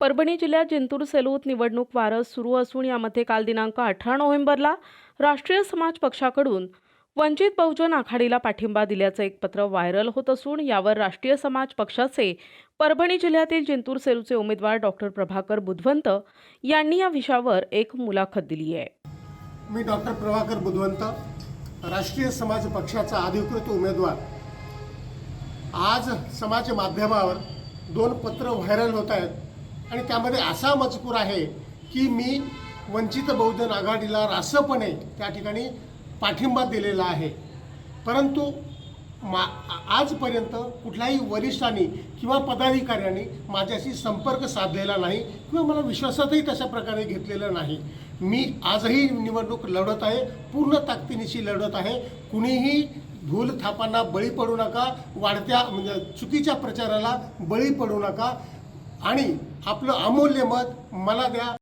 परभणी जिल्ह्यात जिंतूर सेलूत निवडणूक वारस सुरू असून यामध्ये काल दिनांक अठरा नोव्हेंबरला राष्ट्रीय समाज पक्षाकडून वंचित बहुजन आघाडीला पाठिंबा दिल्याचं एक पत्र व्हायरल होत असून यावर राष्ट्रीय समाज पक्षाचे परभणी जिल्ह्यातील जिंतूर सेलूचे उमेदवार डॉक्टर प्रभाकर बुधवंत यांनी या विषयावर एक मुलाखत दिली आहे. मी डॉक्टर प्रभाकर बुधवंत राष्ट्रीय समाज पक्षाचा अधिकृत उमेदवार. आज समाज माध्यमावर दोन पत्र व्हायरल होत आहेत. आणि त्यामध्ये असा मजकूर आहे की मी वंचित बहुजन आघाडीला रासपणे त्या ठिकाणी पाठिंबा दिलेला आहे. परंतु मा आजपर्यंत कुठल्याही वरिष्ठांनी किंवा पदाधिकाऱ्यांनी माझ्याशी संपर्क साधलेला नाही किंवा मला विश्वासातही तशा प्रकारे घेतलेलं नाही. मी आजही निवडणूक लढत आहे पूर्ण ताकदीनिशी लढत आहे. कुणीही भूल थापांना बळी पडू नका वाढत्या म्हणजे चुकीच्या प्रचाराला बळी पडू नका. आणि आपलं अमूल्य मत मला द्या.